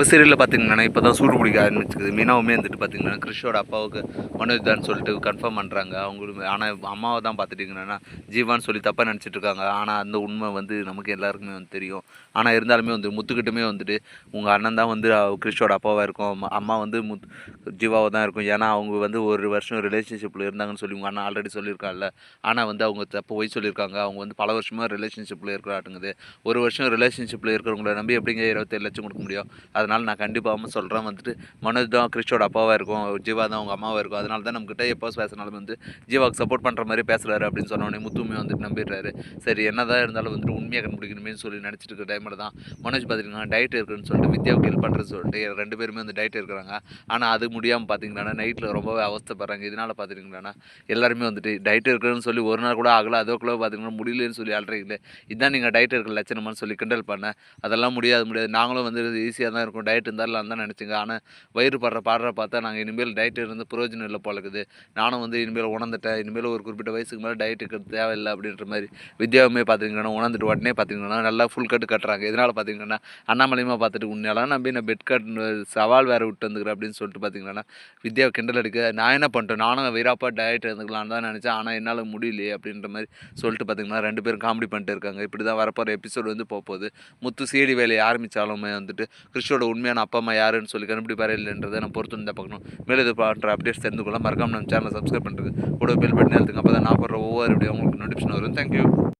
இப்போ சீரியலில் பார்த்தீங்கன்னா இப்போ தான் சூடு பிடிக்க ஆரம்பிச்சிருக்குது மீனாவுமே வந்துட்டு பார்த்தீங்கன்னா கிறிஷோட அப்பாவுக்கு மனோஜ் தான் சொல்லிட்டு கன்ஃபார்ம் பண்ணுறாங்க அவங்களுமே ஆனால் அம்மாவை தான் பார்த்துட்டிங்கன்னா ஜீவான்னு சொல்லி தப்பாக நினச்சிட்டு இருக்காங்க. ஆனால் அந்த உண்மை வந்து நமக்கு எல்லாருக்குமே வந்து தெரியும். ஆனால் இருந்தாலுமே வந்து முத்துக்கிட்டுமே வந்துட்டு உங்கள் அண்ணன் தான் வந்து அவ- கிறிஷோட அப்பாவாக இருக்கும். அம்மா- அம்மா வந்து முத் ஜீவாவை தான் இருக்கும். ஏன்னா அவங்க வந்து ஒரு வருஷம் ரிலேஷன்ஷிப்பில் இருந்தாங்கன்னு சொல்லி உங்கள் அண்ணன் ஆல்ரெடி சொல்லியிருக்காங்கல்ல ஆனால் வந்து அவங்க தப்பு போய் சொல்லியிருக்காங்க. அவங்க வந்து பல வருஷமாக ரிலேஷன்ஷிப்பில் இருக்கிறாட்டுங்குது. ஒரு வருஷம் ரிலேஷன்ஷிப்பில் இருக்கிறவங்கள நம்பி எப்படிங்க இருபத்தேழு லட்சம் கொடுக்க முடியும்? அதனால் அதனால் நான் கண்டிப்பாக சொல்கிறேன் வந்துட்டு மனோஜ் தான் கிறிஸ்டோட அப்பாவாக இருக்கும் ஜீவா தான் அவங்க அம்மாவாக இருக்கும். அதனால தான் நம்மக்கிட்ட எப்போ பேசினாலும் வந்து ஜீவாவுக்கு சப்போர்ட் பண்ணுற மாதிரி பேசுகிறாரு அப்படின்னு சொன்னோடனே முத்துமே வந்துட்டு நம்பிடுறாரு. சரி என்னதான் இருந்தாலும் வந்துட்டு உண்மையாக கண்டுபிடிக்கணுமே சொல்லி நினச்சிட்டு இருக்க டைமில் தான் மனோஜ் பார்த்தீங்கன்னா டயட் இருக்குன்னு சொல்லிட்டு வித்யாவுக்கு ஹெல்ப் பண்ணுறது சொல்லிட்டு ரெண்டு பேருமே வந்து டயட் இருக்கிறாங்க. ஆனால் அது முடியாமல் பார்த்தீங்கன்னா நைட்டில் ரொம்பவே அவஸ்தைப்படுறாங்க. இதனால் பார்த்துட்டிங்கன்னா எல்லாருமே வந்துட்டு டயட் இருக்குன்னு சொல்லி ஒரு நாள் கூட ஆகல அதோக்குள்ள பார்த்தீங்கன்னா முடியலன்னு சொல்லி அல்றீங்களே இதான் நீங்கள் டயட் இருக்கிற லட்சணமானு சொல்லி கிண்டல் பண்ணேன் அதெல்லாம் முடியாது முடியாது. நாங்களும் வந்து ஈஸியாக தான் இருக்கும். டயட் இருந்தாலும் தான் நினச்சிங்க. ஆனால் வயிறு படுற பாடுற பார்த்தா நாங்கள் இனிமேல் டயட் இருந்து பிரயோஜனம் இல்லை போல இருக்குது. நானும் வந்து இனிமேல் உணர்ந்துட்டேன். இனிமேல் ஒரு குறிப்பிட்ட வயசுக்கு மேலே டயட் இருக்கிறது தேவையில்லை அப்படின்ற மாதிரி வித்யாவுமே பார்த்தீங்கன்னா உணர்ந்துட்டு உடனே பார்த்தீங்கன்னா நல்லா ஃபுல் கட்டு கட்டுறாங்க. இதனால் பார்த்தீங்கன்னா அண்ணாமலையுமா பார்த்துட்டு உண்மையெல்லாம் நம்பி நான் பெட் கட் சவால் வேறு விட்டு வந்துக்கிறேன் அப்படின்னு சொல்லிட்டு பார்த்தீங்கன்னா வித்யா கிண்டல் அடிக்க நான் என்ன பண்ணிட்டேன்? நானும் வீராப்பா டயட் இருந்துக்கலான்னு தான் நினச்சேன். ஆனால் என்னால் முடியலையே அப்படின்ற மாதிரி சொல்லிட்டு பார்த்திங்கன்னா ரெண்டு பேரும் காமெடி பண்ணிட்டு இருக்காங்க. இப்படி தான் வரப்போகிற எபிசோடு வந்து போகுது முத்து சீடி வேலையை ஆரம்பித்தாலுமே வந்துட்டு கிறிஸ்டோட உண்மையான அப்பா அம்மா யாருன்னு சொல்லி கண்டுபிடிப்பாரு இல்லைன்றதை நான் பொறுத்து இருந்தால் பார்க்கணும். மேலே இது பண்ணுற அப்டேட்ஸ் தெரிந்து கொள்ள மறக்காம நம்ம சேனலை சப்ஸ்கிரைப் பண்ணுறது கூட பெல் பட்டன் எழுத்துங்க அப்போ தான் நான் போடுற ஒவ்வொரு வீடியோ உங்களுக்கு நோட்டிஃபிகேஷன் வரும். தேங்க்யூ